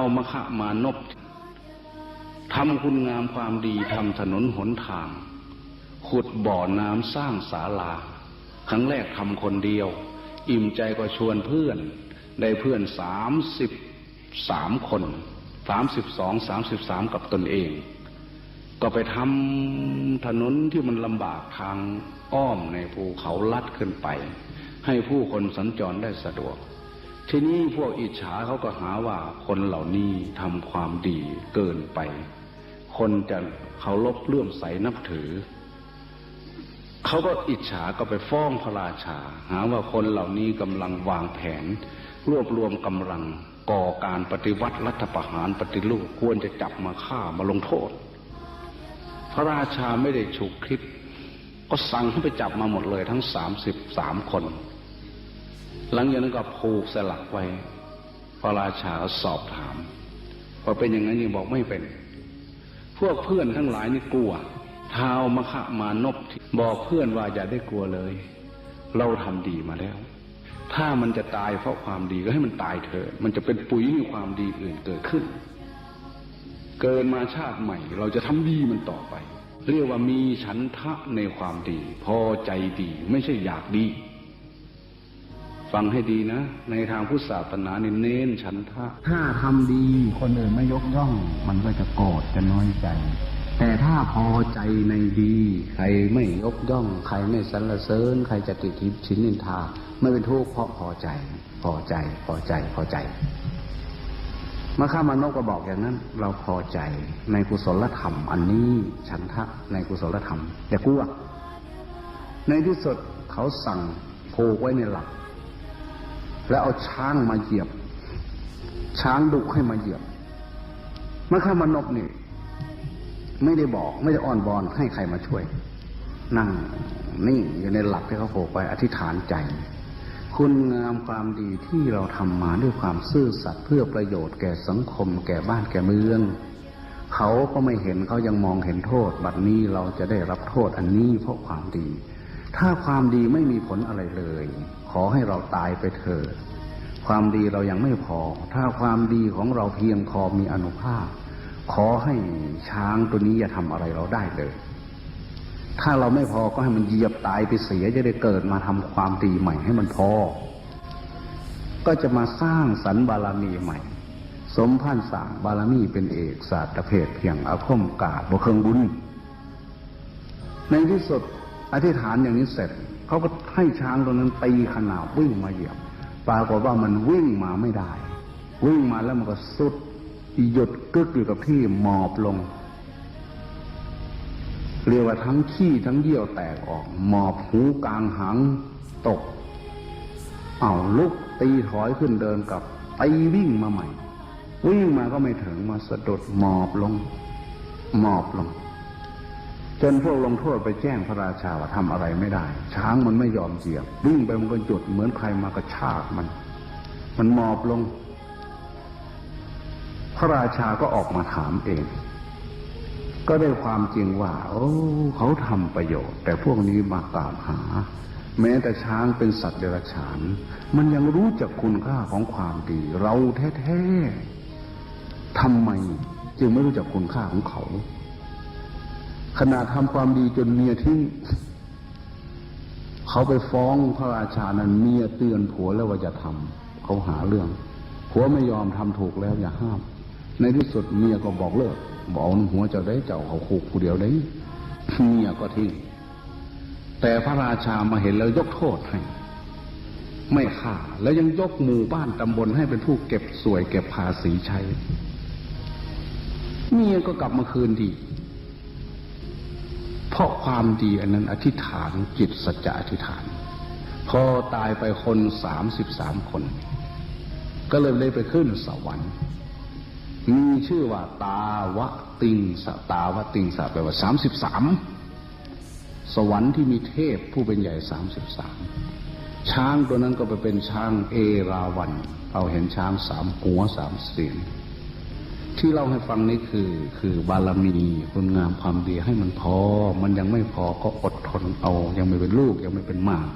ามขมานพทำคุณงามความดีทำถนนหนทาง ขุดบ่อน้ำสร้างศาลา ครั้งแรกทำคนเดียว อิ่มใจก็ชวนเพื่อน ได้เพื่อนสามสิบสามคนสามสิบสองสามสิบสามกับตนเอง ก็ไปทำถนนที่มันลำบากทางอ้อมในภูเขาลัดขึ้นไป ให้ผู้คนสัญจรได้สะดวก ทีนี้พวกอิจฉาเขาก็หาว่าคนเหล่านี้ทำความดีเกินไป คนจะเคารพเลื่อมใสนับถือ เขาก็อิจฉาก็ไปฟ้องพระราชา หาว่าคนเหล่านี้กำลังวางแผน รวบรวมกำลังก่อการปฏิวัติรัฐประหารปฏิรูปควรจะจับมาฆ่ามาลงโทษ พระราชาไม่ได้ฉุกคิด ก็สั่งให้ไปจับมาหมดเลยทั้งสามสิบสามคน หลังจากนั้นก็ผูกสลักไว้พระราชาสอบถามพอเป็นอย่างนั้นยังบอกไม่เป็น พวกเพื่อนทั้งหลายนี่กลัวท้าวมขมานพบอกเพื่อนว่าอย่าได้กลัวเลย เราทำดีมาแล้ว ถ้ามันจะตายเพราะความดีก็ให้มันตายเถอะมันจะเป็นปุ๋ยให้ความดีอื่นเกิดขึ้น เกินมาชาติใหม่ เราจะทำดีมันต่อไป เรียกว่ามีฉันทะในความดี พอใจดีไม่ใช่อยากดี ฟังให้ดีนะ ในทางพุทธศาสนาเน้นเน้นฉันทะ ถ้าทำดีคนอื่นไม่ยกย่อง มันก็จะโกรธจะน้อยใจ แต่ถ้าพอใจในดี ใครไม่ยกย่อง ใครไม่สรรเสริญ ใครจะติดทิพชินนินทา ไม่เป็นทุกข์เพราะพอใจ พอใจ พอใจ พอใจมาข้ามานกก็บอกอย่างนั้น เราพอใจในกุศลธรรม อันนี้ฉันทะในกุศลธรรมอย่ากลัวในที่สุดเขาสั่งผูกไว้ในหลัก แล้วเอาช้างมาเหยียบ ช้างดุให้มาเหยียบมาข้ามานกนี่ไม่ได้บอกไม่ได้อ้อนบอนให้ใครมาช่วย นั่งนิ่งอยู่ในหลักที่เขาโผูกไว้อธิษฐานใจ คุณงามความดีที่เราทำมาด้วยความซื่อสัตย์เพื่อประโยชน์แก่สังคม แก่บ้านแก่เมือง เขาก็ไม่เห็นเขายังมองเห็นโทษ บัดนี้เราจะได้รับโทษอันนี้เพราะความดี ถ้าความดีไม่มีผลอะไรเลย ขอให้เราตายไปเถิดความดีเรายังไม่พอ ถ้าความดีของเราเพียงพอมีอนุภาพ ขอให้ช้างตัวนี้อย่าทำอะไรเราได้เลย ถ้าเราไม่พอก็ให้มันเหยียบตายไปเสียจะได้เกิดมาทำความดีใหม่ให้มันพอ ก็จะมาสร้างสรรบารมีใหม่ สมพันธ์สางบารมีเป็นเอกศาสตร์เพศเพียงอาคมกาบเครื่องบุญ ในที่สุด อธิษฐานอย่างนี้เสร็จเขาก็ให้ช้างตัวนั้นตีขนาบวิ่งมาเหยียบ ปรากฏว่ามันวิ่งมาไม่ได้ วิ่งมาแล้วมันก็สุดหยุดกึกอยู่กับที่หมอบลง เรียกว่าทั้งขี้ทั้งเยี่ยวแตกออก หมอบหูกลางหางตก เอาลุกตีถอยขึ้นเดินกลับตีวิ่งมาใหม่ วิ่งมาก็ไม่ถึงมาสะดุดหมอบลง หมอบลง จนพวกลงโทษไปแจ้งพระราชาว่าทำอะไรไม่ได้ ช้างมันไม่ยอมเหยียบวิ่งไปมันก็หยุดเหมือนใครมากระชากมัน มันหมอบลง พระราชาก็ออกมาถามเอง ก็ได้ความจริงว่า โอ้เขาทำประโยชน์ แต่พวกนี้มากล่าวหา แม้แต่ช้างเป็นสัตว์เดรัจฉาน มันยังรู้จักคุณค่าของความดี เราแท้ๆทำไม จึงไม่รู้จักคุณค่าของเขา ขนาดทำความดีจนเมียทิ้งเขาไปฟ้องพระราชานั้นเมียเตือนผัวแล้วว่าจะทำเขาหาเรื่องผัวไม่ยอมทำถูกแล้วอย่าห้าม ในที่สุดเมียก็บอกเลิกบอกเอาหัวเจ้าได้เจ้าเขาคุกผู้เดียวได้เมียก็ทิ้งแต่พระราชามาเห็นแล้วยกโทษให้ ไม่ฆ่า แล้วยังยกหมู่บ้านตำบลให้เป็นผู้เก็บสวยเก็บภาษีใช้เมียก็กลับมาคืนดี ราะความดีอันนั้นอธิษฐานจิตสัจจะอธิษฐาน พอตายไปคนสามสิบสามคน ก็เลยได้ไปขึ้นสวรรค์ มีชื่อว่าตาวะติงสตาวะติงสแปลว่าสามสิบสามสวรรค์ที่มีเทพผู้เป็นใหญ่สามสิบสามช้างตัวนั้นก็ไปเป็นช้างเอราวันเราเห็นช้างสามหัวสามเสียง ที่เล่าให้ฟังนี่คือ คือบารมีคุณงามความดีให้มันพอ มันยังไม่พอก็อดทนเอา ยังไม่เป็นลูกยังไม่เป็นมาก